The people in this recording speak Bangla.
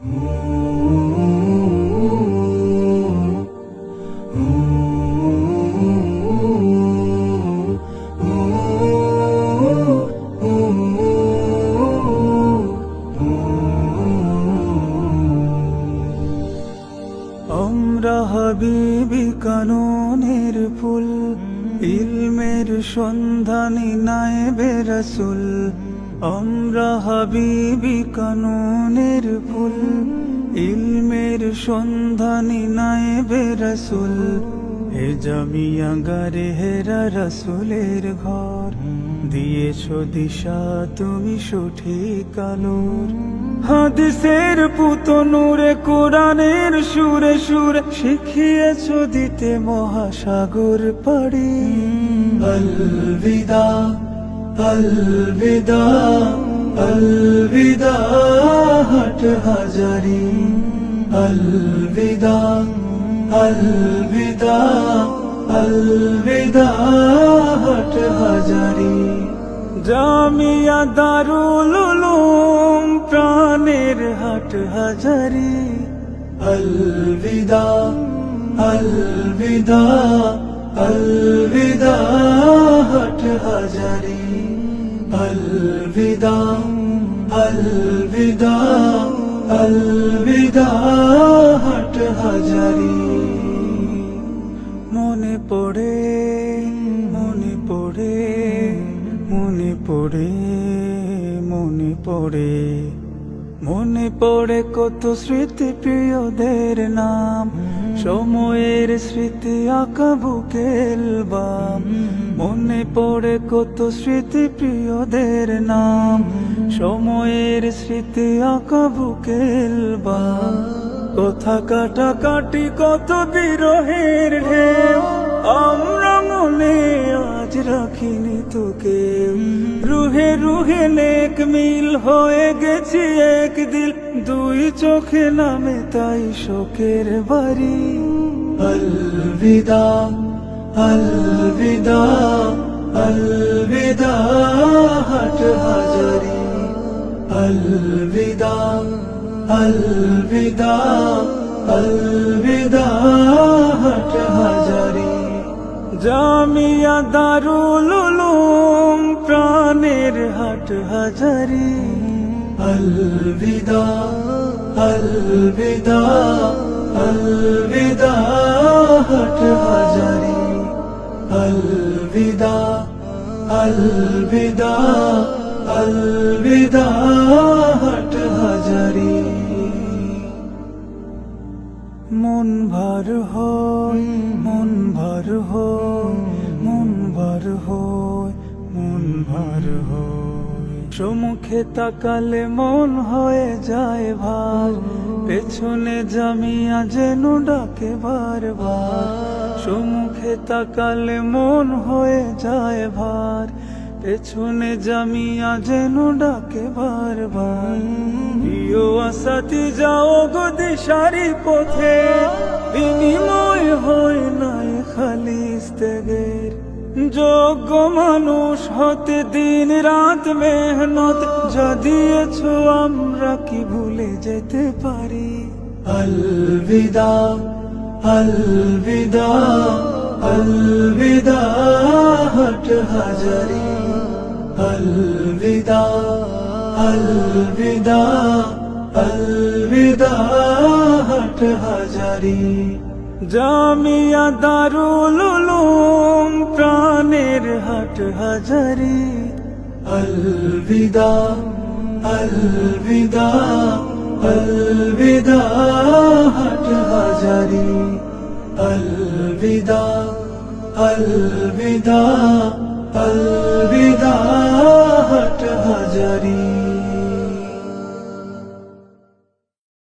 আমরা হাবিবি কাননের ফুল ইলমের সন্ধানী নায়েবে রসুল। আমরা হাবিবি কাননের ফুল, ইলমের সন্ধানী নায়েবে রসুল হে জামিয়া গারে হেরা রসুলের ঘর। দিয়েছ দিশা, তুমি সঠিক আলোর। হাদিসের পুতনুরে কোরআনের সুরে সুরে শিখিয়েছ দিতে মহাসাগর পাড়ি। অলবিদা অলবিদা অলবিদা হট হাজারি অলবিদা অলবিদা অলবিদা হট হাজারি জামিয়া দারুল উলুম প্রাণের হাট হাজারি অলবিদা অলবিদা অলবিদা হাট হাজারি অলবিদা অলবিদা অলবিদা হাট হাজারি মনে পড়ে মনে পড়ে মনে পড়ে মনে পড়ে মনে পড়ে কত স্মৃতি প্রিয়দের নাম সময়ের স্মৃতি আঁকা বুকেল বাম। মনে পড়ে কত স্মৃতি প্রিয়দের নাম। সময়ের স্মৃতি আঁকা বুকেল বাম। কথা কাটা কাটি কত বিরহের ঢেউ। আমরা মনে আজ রাখিনি তোকে। রুহে রুহে নেক মিল হয়ে গেছি এক দিল দুই চোখে নামে তাই শোকের বাড়ি। অলবিদা অলবিদা অলবিদা হট হাজারি। অলবিদা অলবিদা অলবিদা হট হাজারি। জামিয়া দারুল প্রাণের হাট হাজারি। अलविदा अलविदा अलविदा हट হাজারি अलविदा अलविदा अलविदा हट হাজারি মন ভার হয় মন ভার হয় মন ভার হয় মন ভার হয় সম্মুখে তাকালে মন হয়ে যায় ভার। পেছনে জামিয়া যেন ডাকে বারবার। সম্মুখে তাকালে মন হয়ে যায় ভার। পেছনে জামিয়া যেন ডাকে বারবার। প্রিয় আসাতি, যাও গো দিশারি পথে। বিনিময় হয় নাই খালি ইস্তেগের যোগ্য মানুষ হতে দিন রাত মেহনত যদিয়েছ আমরা কি ভুলে যেতে পারি? অলবিদা অলবিদা অলবিদা হট হাজারি। অলবিদা অলবিদা অলবিদা হট হাজারি। জামিয়া দারুল হাজারি अलविदा अलविदा अलविदा हट हजारी अलविदा अलविदा अलविदा हट हजारी